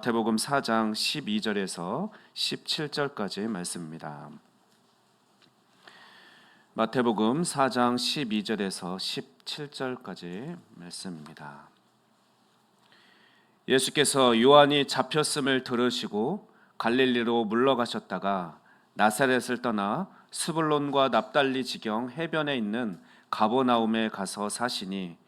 마태복음 4장 12절에서 17절까지 말씀입니다. 마태복음 4장 12절에서 17절까지 말씀입니다. 예수께서 요한이 잡혔음을 들으시고 갈릴리로 물러가셨다가 나사렛을 떠나 스불론과 납달리 지경 해변에 있는 가보나움에 가서 사시니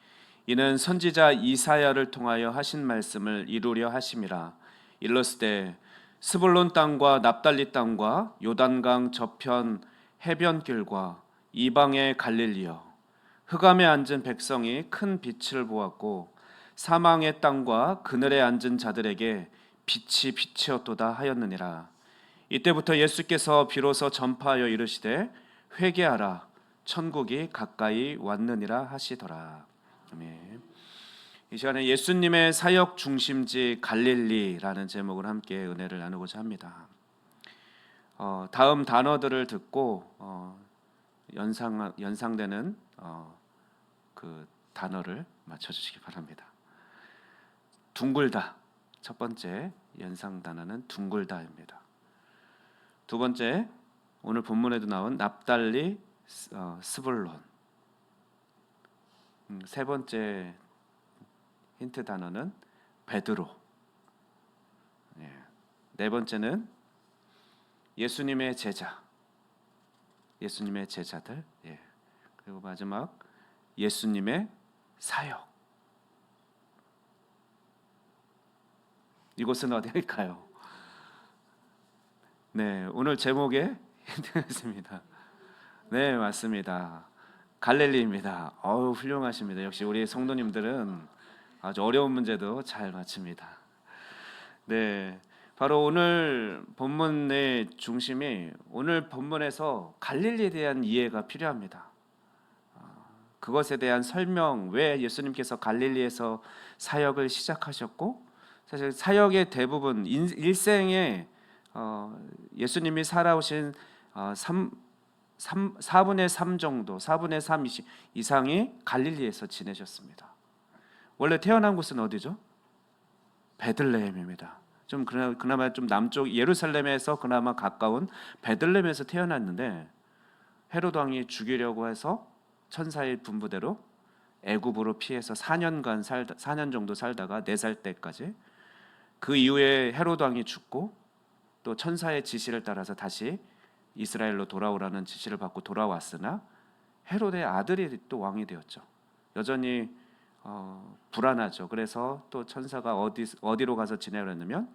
이는 선지자 이사야를 통하여 하신 말씀을 이루려 하심이라 일러스되 스불론 땅과 납달리 땅과 요단강 저편 해변길과 이방의 갈릴리여 흑암에 앉은 백성이 큰 빛을 보았고 사망의 땅과 그늘에 앉은 자들에게 빛이 빛이었도다 하였느니라. 이때부터 예수께서 비로소 전파하여 이르시되 회개하라. 천국이 가까이 왔느니라 하시더라. 아멘. 이 시간에 예수님의 사역 중심지 갈릴리라는 제목을 함께 은혜를 나누고자 합니다. 어, 다음 단어들을 듣고 어, 연상 연상되는 어, 그 단어를 맞춰주시기 바랍니다. 둥글다 첫 번째 연상 단어는 둥글다입니다. 두 번째 오늘 본문에도 나온 납달리 어, 스불론 음, 세 번째 힌트 단어는 베드로. 예. 네 번째는 예수님의 제자. 예수님의 제자들. 예. 그리고 마지막 예수님의 사역. 이곳은 어디일까요? 네, 오늘 제목에 힌트였습니다. 네, 맞습니다. 갈릴리입니다. 어우 훌륭하십니다. 역시 우리 성도님들은 아주 어려운 문제도 잘 맞춥니다. 네, 바로 오늘 본문의 중심이 오늘 본문에서 갈릴리에 대한 이해가 필요합니다. 아, 그것에 대한 설명, 왜 예수님께서 갈릴리에서 사역을 시작하셨고, 사실 사역의 대부분 일생에 어, 예수님이 살아오신 3, 3, 4분의 3 정도, 4분의 3 이상이 갈릴리에서 지내셨습니다. 원래 태어난 곳은 어디죠? 베들레헴입니다. 좀 그나마 좀 남쪽 예루살렘에서 그나마 가까운 베들레헴에서 태어났는데 헤롯 왕이 죽이려고 해서 천사의 분부대로 애굽으로 피해서 4년간 살다 4년 정도 살다가 4살 때까지 그 이후에 헤롯 왕이 죽고 또 천사의 지시를 따라서 다시 이스라엘로 돌아오라는 지시를 받고 돌아왔으나 헤롯의 아들이 또 왕이 되었죠. 여전히 어, 불안하죠. 그래서 또 천사가 어디 어디로 가서 지내려냐면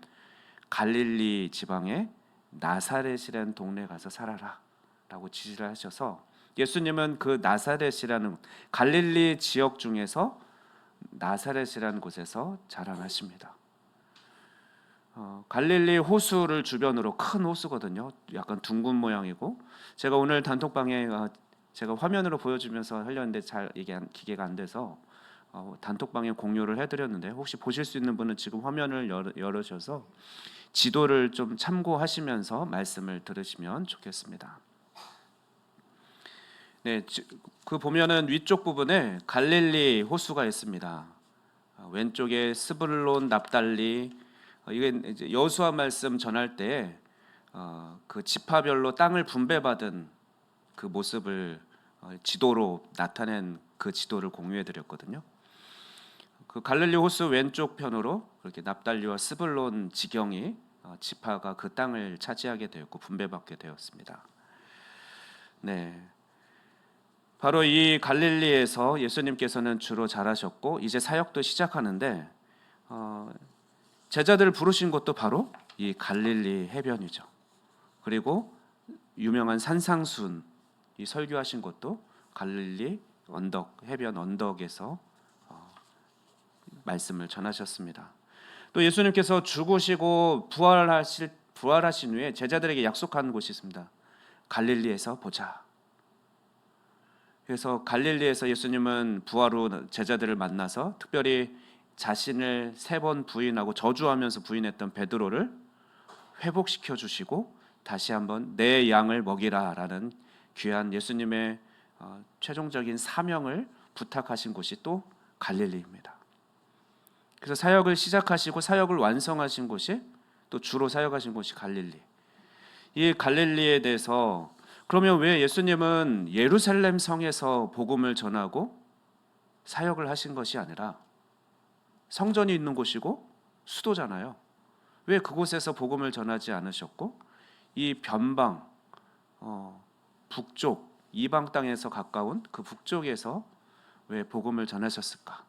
갈릴리 지방의 나사렛이라는 동네에 가서 살아라라고 지시를 하셔서 예수님은 그 나사렛이라는 갈릴리 지역 중에서 나사렛이라는 곳에서 자라나십니다. 어, 갈릴리 호수를 주변으로 큰 호수거든요. 약간 둥근 모양이고 제가 오늘 단톡방에 어, 제가 화면으로 보여주면서 하려는데 잘 이게 기계가 안 돼서 어, 단톡방에 공유를 해드렸는데 혹시 보실 수 있는 분은 지금 화면을 열어, 셔서 지도를 좀 참고하시면서 말씀을 들으시면 좋겠습니다. 네, 그 보면은 위쪽 부분에 갈릴리 호수가 있습니다. 어, 왼쪽에 스불론 납달리 어, 이게 이제 여수와 말씀 전할 때그 어, 지파별로 땅을 분배받은 그 모습을 지도로 나타낸 그 지도를 공유해 드렸거든요. 그 갈릴리 호수 왼쪽 편으로 그렇게 납달리와 스불론 지경이 어, 지파가 그 땅을 차지하게 되었고 분배받게 되었습니다. 네. 바로 이 갈릴리에서 예수님께서는 주로 자라셨고 이제 사역도 시작하는데 어, 제자들을 부르신 곳도 바로 이 갈릴리 해변이죠. 그리고 유명한 산상순 이 설교하신 곳도 갈릴리 언덕 해변 언덕에서 말씀을 전하셨습니다. 또 예수님께서 죽으시고 부활하실 부활하신 후에 제자들에게 약속한 곳이 있습니다. 갈릴리에서 보자. 그래서 갈릴리에서 예수님은 부활 후 제자들을 만나서 특별히 자신을 세 번 부인하고 저주하면서 부인했던 베드로를 회복시켜 주시고 다시 한번 내 양을 먹이라라는 귀한 예수님의 어, 최종적인 사명을 부탁하신 곳이 또 갈릴리입니다. 그래서 사역을 시작하시고 사역을 완성하신 곳이 또 주로 사역하신 곳이 갈릴리. 이 갈릴리에 대해서 그러면 왜 예수님은 예루살렘 성에서 복음을 전하고 사역을 하신 것이 아니라 성전이 있는 곳이고 수도잖아요. 왜 그곳에서 복음을 전하지 않으셨고 이 변방 어, 북쪽 이방 땅에서 가까운 그 북쪽에서 왜 복음을 전하셨을까?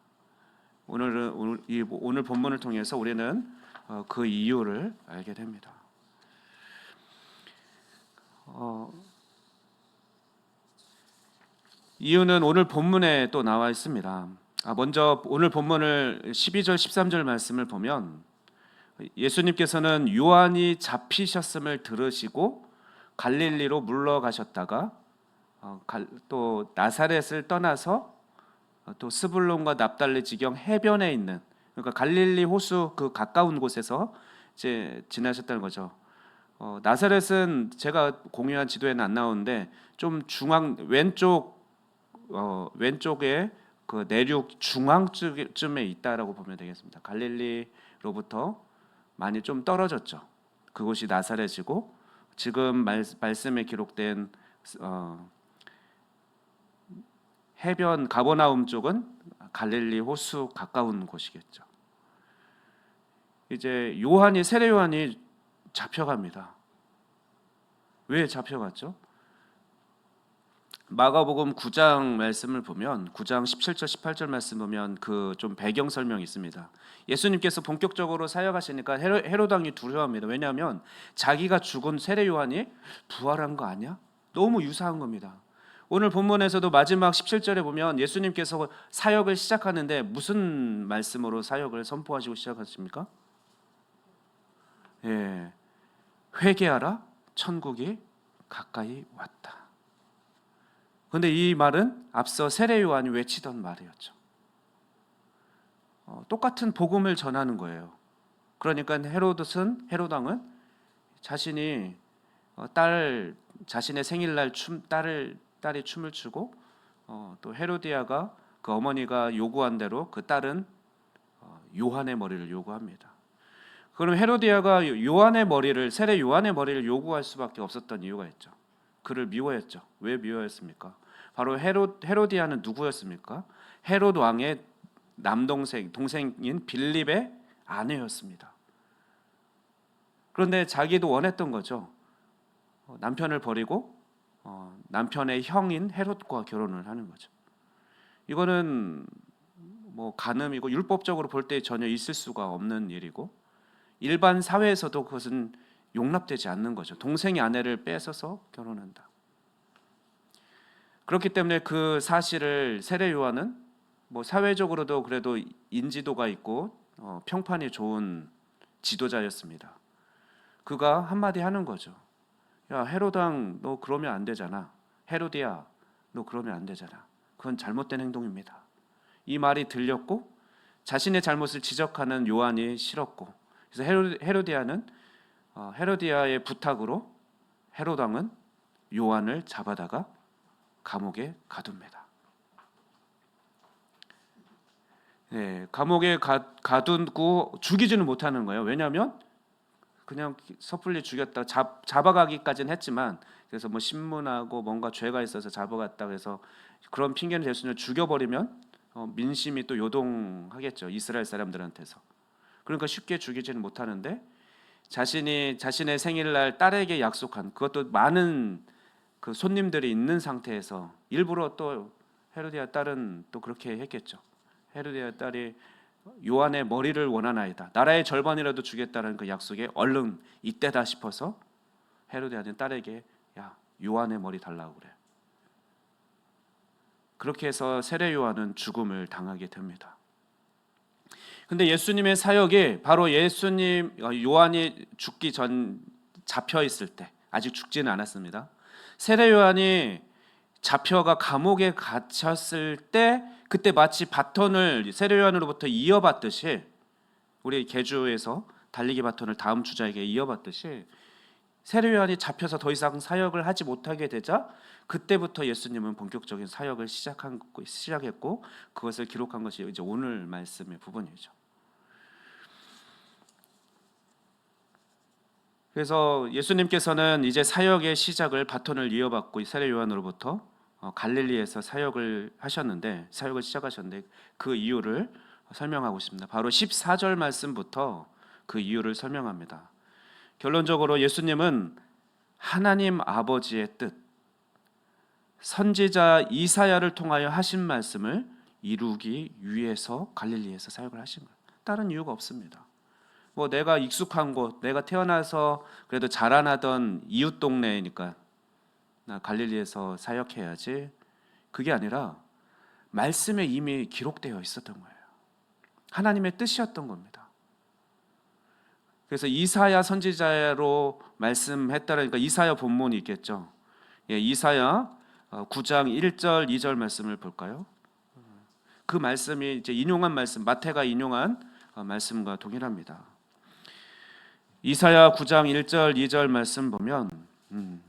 오늘은 오늘, 이, 오늘 본문을 통해서 우리는 어, 그 이유를 알게 됩니다. 어, 이유는 오늘 본문에 또 나와 있습니다. 아, 먼저 오늘 본문을 12절 13절 말씀을 보면 예수님께서는 요한이 잡히셨음을 들으시고 갈릴리로 물러가셨다가 어, 갈, 또 나사렛을 떠나서 어, 또 스불론과 납달리 지경 해변에 있는 그러니까 갈릴리 호수 그 가까운 곳에서 이제 지나셨다는 거죠. 어, 나사렛은 제가 공유한 지도에는 안 나오는데 좀 중앙 왼쪽 어, 왼쪽에 그 내륙 중앙쯤에 있다라고 보면 되겠습니다. 갈릴리로부터 많이 좀 떨어졌죠. 그곳이 나사렛이고 지금 말, 말씀에 기록된 어, 해변 가버나움 쪽은 갈릴리 호수 가까운 곳이겠죠. 이제 요한이 세례 요한이 잡혀갑니다. 왜 잡혀갔죠? 마가복음 9장 말씀을 보면 9장 17절 18절 말씀 보면 그 좀 배경 설명이 있습니다. 예수님께서 본격적으로 사역하시니까 헤로, 헤로당이 두려워합니다. 왜냐하면 자기가 죽은 세례 요한이 부활한 거 아니야? 너무 유사한 겁니다. 오늘 본문에서도 마지막 17절에 보면 예수님께서 사역을 시작하는데 무슨 말씀으로 사역을 선포하시고 시작하십니까? 예. 회개하라 천국이 가까이 왔다. 그런데 이 말은 앞서 세례 요한이 외치던 말이었죠. 어, 똑같은 복음을 전하는 거예요. 그러니까 헤로드슨 헤로당은 자신이 어, 딸 자신의 생일날 춤 딸을 딸이 춤을 추고 어, 또 헤로디아가 그 어머니가 요구한 대로 그 딸은 어, 요한의 머리를 요구합니다. 그럼 헤로디아가 요한의 머리를 세례 요한의 머리를 요구할 수밖에 없었던 이유가 있죠. 그를 미워했죠. 왜 미워했습니까? 바로 헤로 헤로디아는 누구였습니까? 헤롯 왕의 남동생 동생인 빌립의 아내였습니다. 그런데 자기도 원했던 거죠. 어, 남편을 버리고 어, 남편의 형인 헤롯과 결혼을 하는 거죠. 이거는 뭐 간음이고 율법적으로 볼 때 전혀 있을 수가 없는 일이고 일반 사회에서도 그것은 용납되지 않는 거죠. 동생이 아내를 뺏어서 결혼한다. 그렇기 때문에 그 사실을 세례 요한은 뭐 사회적으로도 그래도 인지도가 있고 어, 평판이 좋은 지도자였습니다. 그가 한마디 하는 거죠. 야 헤로당 너 그러면 안 되잖아. 헤로디야 너 그러면 안 되잖아. 그건 잘못된 행동입니다. 이 말이 들렸고 자신의 잘못을 지적하는 요한이 싫었고 그래서 헤로, 헤로디아는 어, 헤로디아의 부탁으로 헤로당은 요한을 잡아다가 감옥에 가둡니다. 네, 감옥에 가, 가두고 죽이지는 못하는 거예요. 왜냐하면 그냥 섣불리 죽였다 잡, 잡아가기까지는 했지만 그래서 뭐 신문하고 뭔가 죄가 있어서 잡아갔다 그래서 그런 핑계는 될 수는 죽여버리면 어, 민심이 또 요동하겠죠 이스라엘 사람들한테서 그러니까 쉽게 죽이지는 못하는데 자신이 자신의 생일날 딸에게 약속한 그것도 많은 그 손님들이 있는 상태에서 일부러 또 헤로디아 딸은 또 그렇게 했겠죠. 헤로디아 딸이 요한의 머리를 원하나이다. 나라의 절반이라도 주겠다는 그 약속에 얼른 이때다 싶어서 헤로디아는 딸에게 야 요한의 머리 달라고 그래. 그렇게 해서 세례 요한은 죽음을 당하게 됩니다. 근데 예수님의 사역이 바로 예수님 어, 요한이 죽기 전 잡혀 있을 때 아직 죽지는 않았습니다. 세례 요한이 잡혀가 감옥에 갇혔을 때 그때 마치 바턴을 세례요한으로부터 이어받듯이 우리 개주에서 달리기 바톤을 다음 주자에게 이어받듯이 세례요한이 잡혀서 더 이상 사역을 하지 못하게 되자 그때부터 예수님은 본격적인 사역을 시작한 시작했고 그것을 기록한 것이 이제 오늘 말씀의 부분이죠. 그래서 예수님께서는 이제 사역의 시작을 바톤을 이어받고 세례 요한으로부터 갈릴리에서 사역을 하셨는데 사역을 시작하셨는데 그 이유를 설명하고 있습니다. 바로 14절 말씀부터 그 이유를 설명합니다. 결론적으로 예수님은 하나님 아버지의 뜻 선지자 이사야를 통하여 하신 말씀을 이루기 위해서 갈릴리에서 사역을 하신 거예요. 다른 이유가 없습니다. 뭐 내가 익숙한 곳, 내가 태어나서 그래도 자라나던 이웃 동네니까 나 갈릴리에서 사역해야지. 그게 아니라 말씀에 이미 기록되어 있었던 거예요. 하나님의 뜻이었던 겁니다. 그래서 이사야 선지자로 말씀했다라니까 이사야 본문이 있겠죠. 예, 이사야 어, 9장 1절 2절 말씀을 볼까요? 그 말씀이 이제 인용한 말씀 마태가 인용한 어, 말씀과 동일합니다. 이사야 9장 1절 2절 말씀 보면 음,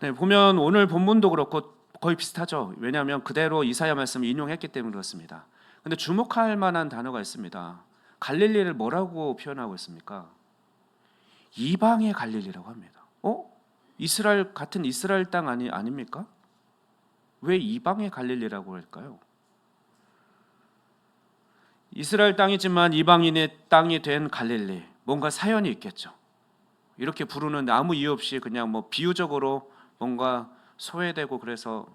네, 보면 오늘 본문도 그렇고 거의 비슷하죠. 왜냐하면 그대로 이사야 말씀을 인용했기 때문에 그렇습니다. 근데 주목할 만한 단어가 있습니다. 갈릴리를 뭐라고 표현하고 있습니까? 이방의 갈릴리라고 합니다. 어? 이스라엘 같은 이스라엘 땅 아니 아닙니까? 왜 이방의 갈릴리라고 할까요? 이스라엘 땅이지만 이방인의 땅이 된 갈릴리 뭔가 사연이 있겠죠. 이렇게 부르는데 아무 이유 없이 그냥 뭐 비유적으로 뭔가 소외되고 그래서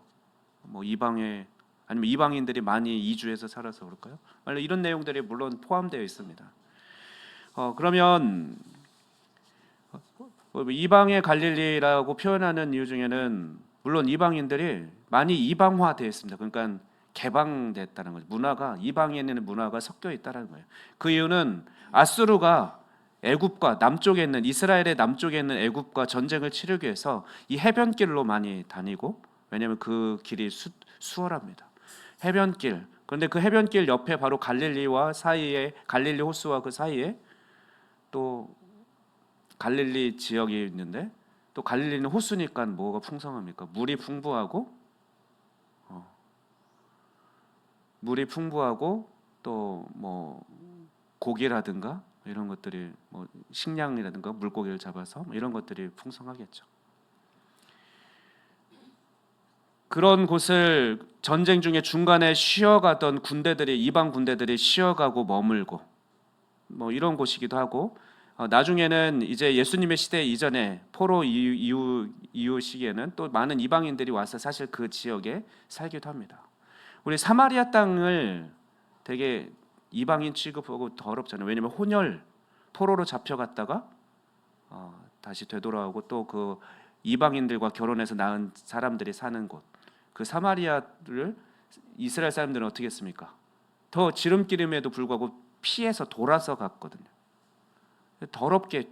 뭐 이방에 아니면 이방인들이 많이 이주해서 살아서 그럴까요? 원래 이런 내용들이 물론 포함되어 있습니다. 어 그러면 어, 이방의 갈릴리라고 표현하는 이유 중에는 물론 이방인들이 많이 이방화되어 있습니다. 그러니까 개방됐다는 거죠. 문화가 이방인의 문화가 섞여 있다는 거예요. 그 이유는 아수르가 애굽과 남쪽에 있는 이스라엘의 남쪽에 있는 애굽과 전쟁을 치르기 위해서 이 해변길로 많이 다니고 왜냐하면 그 길이 수, 수월합니다. 해변길. 그런데 그 해변길 옆에 바로 갈릴리와 사이에 갈릴리 호수와 그 사이에 또 갈릴리 지역이 있는데 또 갈릴리는 호수니까 뭐가 풍성합니까? 물이 풍부하고 어, 물이 풍부하고 또 뭐 고기라든가 이런 것들이 뭐 식량이라든가 물고기를 잡아서 뭐 이런 것들이 풍성하겠죠. 그런 곳을 전쟁 중에 중간에 쉬어가던 군대들이 이방 군대들이 쉬어가고 머물고 뭐 이런 곳이기도 하고 어, 나중에는 이제 예수님의 시대 이전에 포로 이후, 이후, 이후 시기에는 또 많은 이방인들이 와서 사실 그 지역에 살기도 합니다. 우리 사마리아 땅을 되게 이방인 취급하고 더럽잖아요. 왜냐하면 혼혈 포로로 잡혀갔다가 어, 다시 되돌아오고 또 그 이방인들과 결혼해서 낳은 사람들이 사는 곳. 그 사마리아를 이스라엘 사람들은 어떻게 했습니까? 더 지름길임에도 불구하고 피해서 돌아서 갔거든요. 더럽게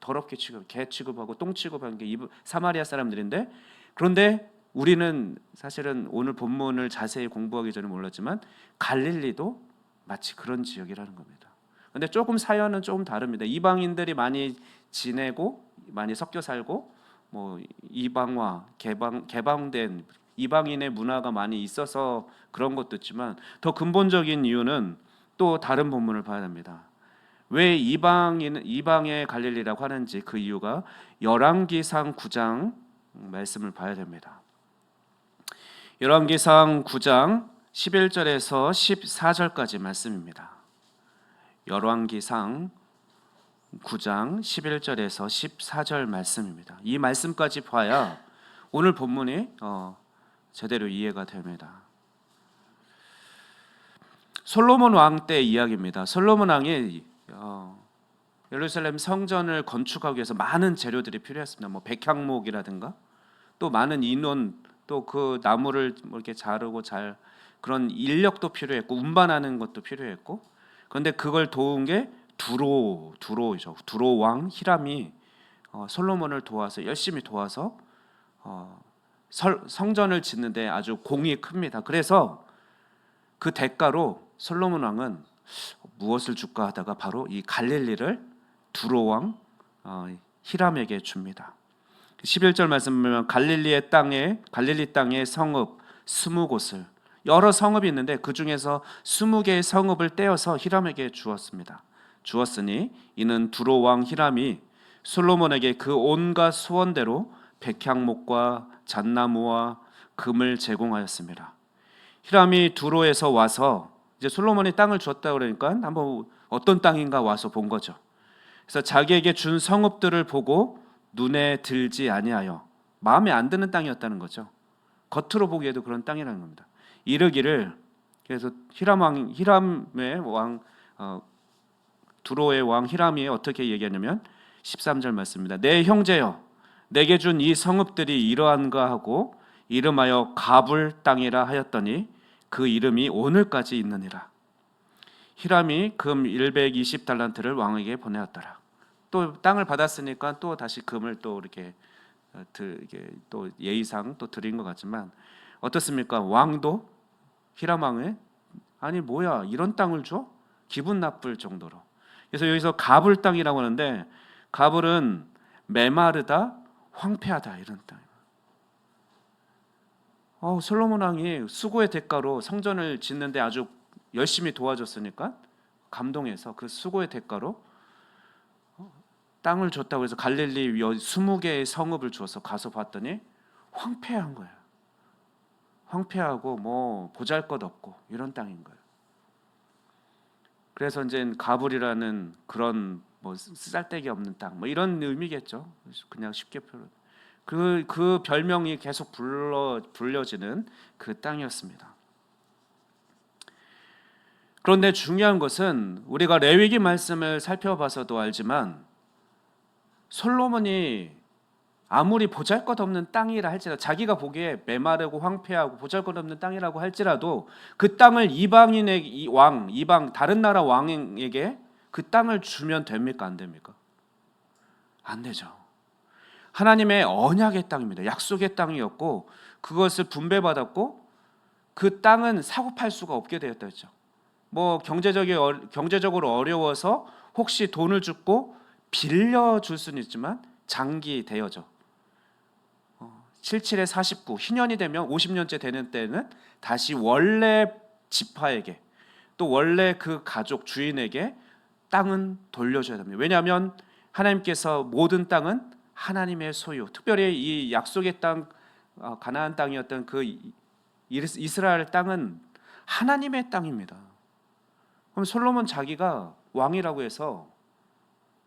더럽게 취급, 개 취급하고 똥 취급한 게 사마리아 사람들인데 그런데 우리는 사실은 오늘 본문을 자세히 공부하기 전에 몰랐지만 갈릴리도 마치 그런 지역이라는 겁니다. 근데 조금 사연은 조금 다릅니다. 이방인들이 많이 지내고 많이 섞여 살고 뭐 이방화 개방 개방된 이방인의 문화가 많이 있어서 그런 것도 있지만 더 근본적인 이유는 또 다른 본문을 봐야 됩니다. 왜 이방인 이방의 갈릴리라고 하는지 그 이유가 열왕기상 9장 말씀을 봐야 됩니다. 열왕기상 9장 11절에서 14절까지 말씀입니다. 열왕기상 9장 11절에서 14절 말씀입니다. 이 말씀까지 봐야 오늘 본문이 어, 제대로 이해가 됩니다. 솔로몬 왕 때 이야기입니다. 솔로몬 왕이 어, 예루살렘 성전을 건축하기 위해서 많은 재료들이 필요했습니다. 뭐 백향목이라든가 또 많은 인원 또 그 나무를 뭐 이렇게 자르고 잘 그런 인력도 필요했고 운반하는 것도 필요했고 그런데 그걸 도운 게 두로 두로이죠. 두로 왕 히람이 어, 솔로몬을 도와서 열심히 도와서 어, 설, 성전을 짓는데 아주 공이 큽니다. 그래서 그 대가로 솔로몬 왕은 무엇을 줄까 하다가 바로 이 갈릴리를 두로 왕 어, 히람에게 줍니다. 11절 말씀 보면 갈릴리의 땅에 갈릴리 땅에 성읍 스무 곳을 여러 성읍이 있는데 그 중에서 스무 개의 성읍을 떼어서 히람에게 주었습니다. 주었으니 이는 두로 왕 히람이 솔로몬에게 그 온갖 소원대로 백향목과 잣나무와 금을 제공하였습니다. 히람이 두로에서 와서 이제 솔로몬이 땅을 줬다 그러니까 한번 어떤 땅인가 와서 본 거죠. 그래서 자기에게 준 성읍들을 보고 눈에 들지 아니하여 마음에 안 드는 땅이었다는 거죠. 겉으로 보기에도 그런 땅이라는 겁니다. 이르기를 그래서 히람 왕 히람의 왕 어, 두로의 왕 히람이 어떻게 얘기하냐면 13절 말씀입니다. 내 형제여 내게 준 이 성읍들이 이러한가 하고 이름하여 가불 땅이라 하였더니 그 이름이 오늘까지 있느니라. 히람이 금 120 달란트를 왕에게 보내었더라. 또 땅을 받았으니까 또 다시 금을 또 이렇게 어, 또 예의상 또 드린 것 같지만 어떻습니까? 왕도 히람 왕에 아니 뭐야 이런 땅을 줘? 기분 나쁠 정도로. 그래서 여기서 가불 땅이라고 하는데 가불은 메마르다, 황폐하다 이런 땅. 어, 솔로몬 왕이 수고의 대가로 성전을 짓는데 아주 열심히 도와줬으니까 감동해서 그 수고의 대가로 어, 땅을 줬다고 해서 갈릴리 20개의 성읍을 줘서 가서 봤더니 황폐한 거예요. 황폐하고 뭐 보잘것없고 이런 땅인 거예요. 그래서 이제 가불이라는 그런 뭐 쓸데기 없는 땅, 뭐 이런 의미겠죠. 그냥 쉽게 표현. 그, 그 별명이 계속 불러 불려지는 그 땅이었습니다. 그런데 중요한 것은 우리가 레위기 말씀을 살펴봐서도 알지만 솔로몬이 아무리 보잘것없는 땅이라 할지라도 자기가 보기에 메마르고 황폐하고 보잘것없는 땅이라고 할지라도 그 땅을 이방인의 왕, 이방 다른 나라 왕에게 그 땅을 주면 됩니까 안 됩니까? 안 되죠. 하나님의 언약의 땅입니다. 약속의 땅이었고 그것을 분배받았고 그 땅은 사고 팔 수가 없게 되었다 했죠. 뭐 경제적이 경제적으로 어려워서 혹시 돈을 주고 빌려 줄 수는 있지만 장기 대여죠. 77에 49 희년이 되면 50년째 되는 때는 다시 원래 지파에게 또 원래 그 가족 주인에게 땅은 돌려줘야 됩니다. 왜냐하면 하나님께서 모든 땅은 하나님의 소유, 특별히 이 약속의 땅 어, 가나안 땅이었던 그 이스라엘 땅은 하나님의 땅입니다. 그럼 솔로몬 자기가 왕이라고 해서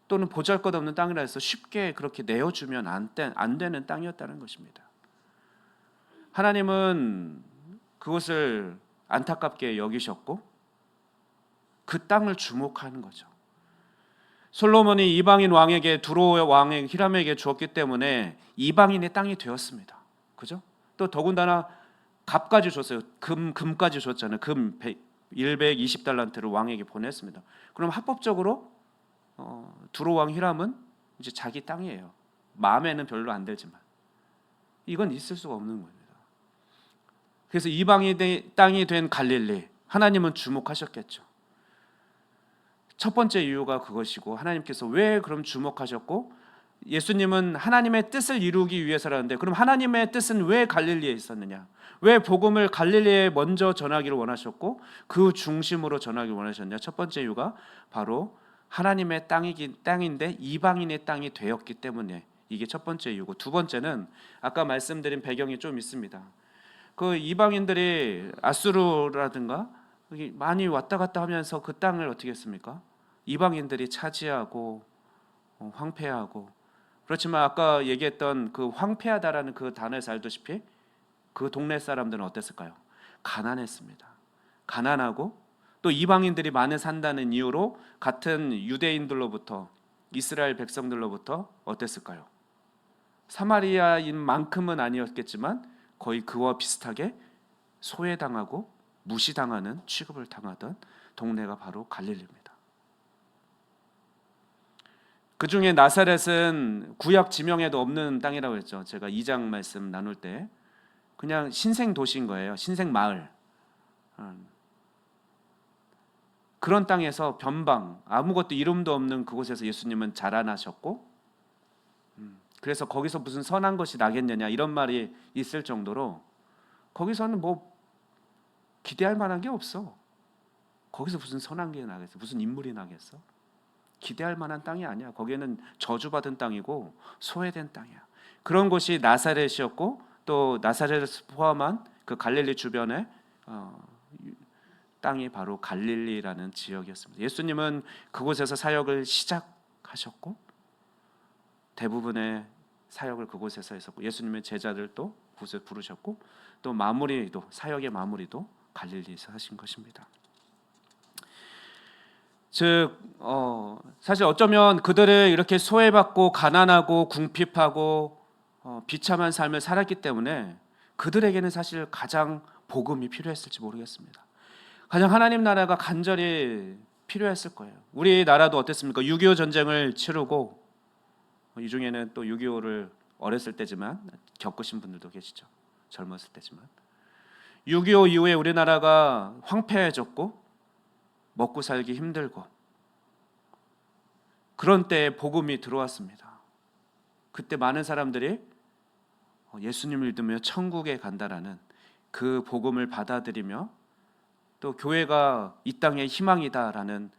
또는 보잘것없는 땅이라 해서 쉽게 그렇게 내어주면 안, 안 되는 땅이었다는 것입니다. 하나님은 그것을 안타깝게 여기셨고 그 땅을 주목하는 거죠. 솔로몬이 이방인 왕에게 두로의 왕의 히람에게 주었기 때문에 이방인의 땅이 되었습니다. 그죠? 또 더군다나 갑까지 줬어요. 금 금까지 줬잖아요. 금 120 달란트를 왕에게 보냈습니다. 그럼 합법적으로 어, 두로 왕 히람은 이제 자기 땅이에요. 마음에는 별로 안 들지만 이건 있을 수가 없는 겁니다. 그래서 이방인의 땅이 된 갈릴리 하나님은 주목하셨겠죠. 첫 번째 이유가 그것이고 하나님께서 왜 그럼 주목하셨고 예수님은 하나님의 뜻을 이루기 위해서라는데 그럼 하나님의 뜻은 왜 갈릴리에 있었느냐? 왜 복음을 갈릴리에 먼저 전하기를 원하셨고 그 중심으로 전하기를 원하셨냐? 첫 번째 이유가 바로 하나님의 땅이긴 땅인데 이방인의 땅이 되었기 때문에 이게 첫 번째 이유고 두 번째는 아까 말씀드린 배경이 좀 있습니다. 그 이방인들이 아수르라든가 많이 왔다 갔다 하면서 그 땅을 어떻게 했습니까? 이방인들이 차지하고 어, 황폐하고 그렇지만 아까 얘기했던 그 황폐하다라는 그 단어에서 알다시피 그 동네 사람들은 어땠을까요? 가난했습니다. 가난하고 또 이방인들이 많이 산다는 이유로 같은 유대인들로부터 이스라엘 백성들로부터 어땠을까요? 사마리아인 만큼은 아니었겠지만 거의 그와 비슷하게 소외당하고 무시당하는 취급을 당하던 동네가 바로 갈릴리입니다. 그 중에 나사렛은 구약 지명에도 없는 땅이라고 했죠. 제가 2장 말씀 나눌 때 그냥 신생 도시인 거예요. 신생 마을. 음. 그런 땅에서 변방 아무것도 이름도 없는 그곳에서 예수님은 자라나셨고 음, 그래서 거기서 무슨 선한 것이 나겠느냐 이런 말이 있을 정도로 거기서는 뭐 기대할 만한 게 없어. 거기서 무슨 선한 게 나겠어? 무슨 인물이 나겠어? 기대할 만한 땅이 아니야. 거기는 저주받은 땅이고 소외된 땅이야. 그런 곳이 나사렛이었고 또 나사렛을 포함한 그 갈릴리 주변에 어, 땅이 바로 갈릴리라는 지역이었습니다. 예수님은 그곳에서 사역을 시작하셨고 대부분의 사역을 그곳에서 했었고 예수님의 제자들도 그곳에 부르셨고 또 마무리도 사역의 마무리도 갈릴리에서 하신 것입니다. 즉 어, 사실 어쩌면 그들을 이렇게 소외받고 가난하고 궁핍하고 어, 비참한 삶을 살았기 때문에 그들에게는 사실 가장 복음이 필요했을지 모르겠습니다. 가장 하나님 나라가 간절히 필요했을 거예요. 우리 나라도 어땠습니까? 6.25 전쟁을 치르고 이 중에는 또 6.25를 어렸을 때지만 겪으신 분들도 계시죠. 젊었을 때지만 6.25 이후에 우리나라가 황폐해졌고 먹고 살기 힘들고 그런 때에 복음이 들어왔습니다. 그때 많은 사람들이 예수님을 믿으며 천국에 간다라는 그 복음을 받아들이며 또 교회가 이 땅의 희망이다라는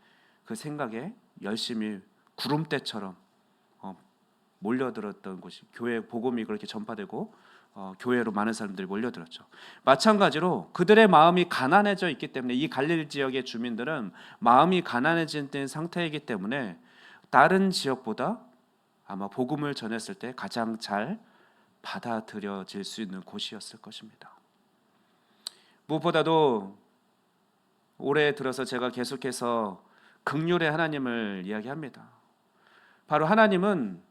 그 생각에 열심히 구름대처럼 어, 몰려들었던 곳이 교회 복음이 그렇게 전파되고 어, 교회로 많은 사람들이 몰려들었죠. 마찬가지로 그들의 마음이 가난해져 있기 때문에 이 갈릴 지역의 주민들은 마음이 가난해진 상태이기 때문에 다른 지역보다 아마 복음을 전했을 때 가장 잘 받아들여질 수 있는 곳이었을 것입니다. 무엇보다도 올해 들어서 제가 계속해서 극률의 하나님을 이야기합니다. 바로 하나님은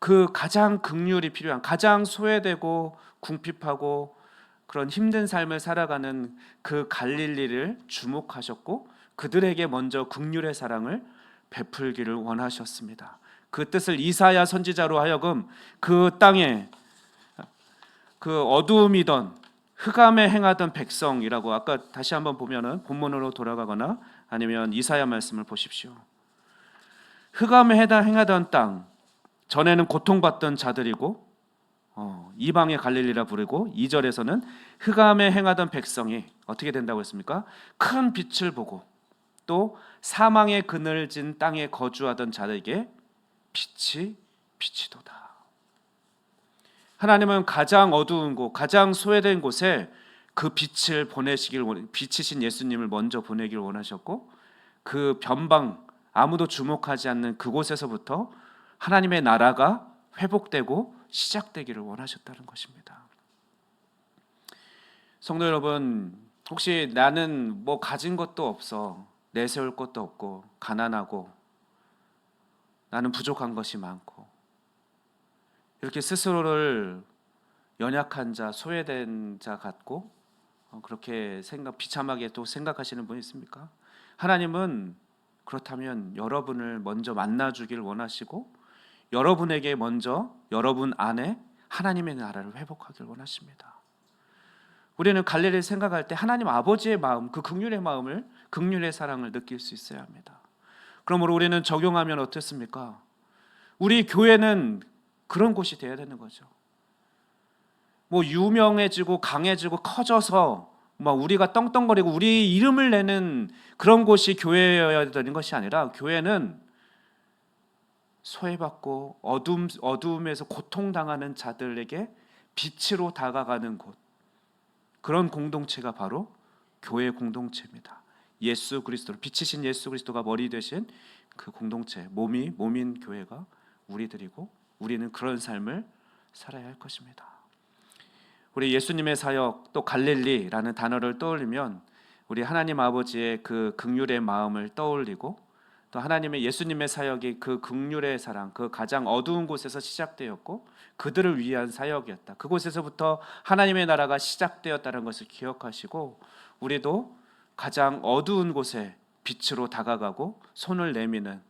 그 가장 극률이 필요한 가장 소외되고 궁핍하고 그런 힘든 삶을 살아가는 그 갈릴리를 주목하셨고 그들에게 먼저 극률의 사랑을 베풀기를 원하셨습니다. 그 뜻을 이사야 선지자로 하여금 그 땅에 그 어두움이던 흑암에 행하던 백성이라고 아까 다시 한번 보면은 본문으로 돌아가거나 아니면 이사야 말씀을 보십시오. 흑암에 해당 행하던 땅 전에는 고통받던 자들이고 어, 이방의 갈릴리라 부르고 2절에서는 흑암에 행하던 백성이 어떻게 된다고 했습니까? 큰 빛을 보고 또 사망의 그늘진 땅에 거주하던 자들에게 빛이 비치도다. 하나님은 가장 어두운 곳, 가장 소외된 곳에 그 빛을 보내시길 원, 빛이신 예수님을 먼저 보내길 원하셨고 그 변방 아무도 주목하지 않는 그곳에서부터 하나님의 나라가 회복되고 시작되기를 원하셨다는 것입니다. 성도 여러분, 혹시 나는 뭐 가진 것도 없어. 내세울 것도 없고 가난하고 나는 부족한 것이 많고 이렇게 스스로를 연약한 자, 소외된 자 같고 어, 그렇게 생각 비참하게 또 생각하시는 분 있습니까? 하나님은 그렇다면 여러분을 먼저 만나 주길 원하시고 여러분에게 먼저 여러분 안에 하나님의 나라를 회복하길 원하십니다. 우리는 갈릴리를 생각할 때 하나님 아버지의 마음, 그 극률의 마음을 극률의 사랑을 느낄 수 있어야 합니다. 그러므로 우리는 적용하면 어떻습니까? 우리 교회는 그런 곳이 되어야 되는 거죠. 뭐 유명해지고 강해지고 커져서 막 우리가 떵떵거리고 우리 이름을 내는 그런 곳이 교회여야 되는 것이 아니라 교회는 소외받고 어둠 어둠에서 고통당하는 자들에게 빛으로 다가가는 곳 그런 공동체가 바로 교회 공동체입니다. 예수 그리스도 빛이신 예수 그리스도가 머리 되신 그 공동체 몸이 몸인 교회가 우리들이고 우리는 그런 삶을 살아야 할 것입니다. 우리 예수님의 사역 또 갈릴리라는 단어를 떠올리면 우리 하나님 아버지의 그 극률의 마음을 떠올리고 또 하나님의 예수님의 사역이 그 극률의 사랑, 그 가장 어두운 곳에서 시작되었고 그들을 위한 사역이었다. 그곳에서부터 하나님의 나라가 시작되었다는 것을 기억하시고 우리도 가장 어두운 곳에 빛으로 다가가고 손을 내미는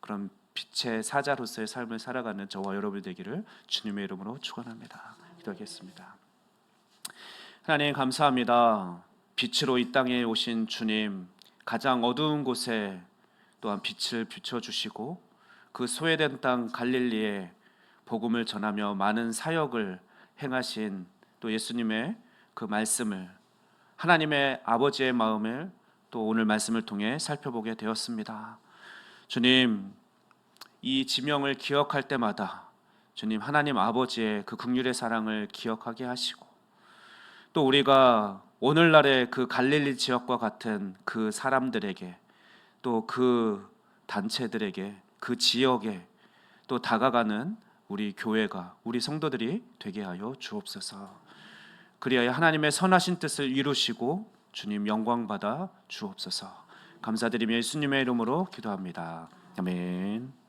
그런 빛의 사자로서의 삶을 살아가는 저와 여러분 되기를 주님의 이름으로 축원합니다. 기도하겠습니다. 하나님 감사합니다. 빛으로 이 땅에 오신 주님 가장 어두운 곳에 또한 빛을 비춰 주시고 그 소외된 땅 갈릴리에 복음을 전하며 많은 사역을 행하신 또 예수님의 그 말씀을 하나님의 아버지의 마음을 또 오늘 말씀을 통해 살펴보게 되었습니다. 주님, 이 지명을 기억할 때마다 주님 하나님 아버지의 그 극률의 사랑을 기억하게 하시고 또 우리가 오늘날의 그 갈릴리 지역과 같은 그 사람들에게 또 그 단체들에게 그 지역에 또 다가가는 우리 교회가 우리 성도들이 되게 하여 주옵소서. 그리하여 하나님의 선하신 뜻을 이루시고 주님 영광 받아 주옵소서. 감사드리며 예수님의 이름으로 기도합니다. 아멘.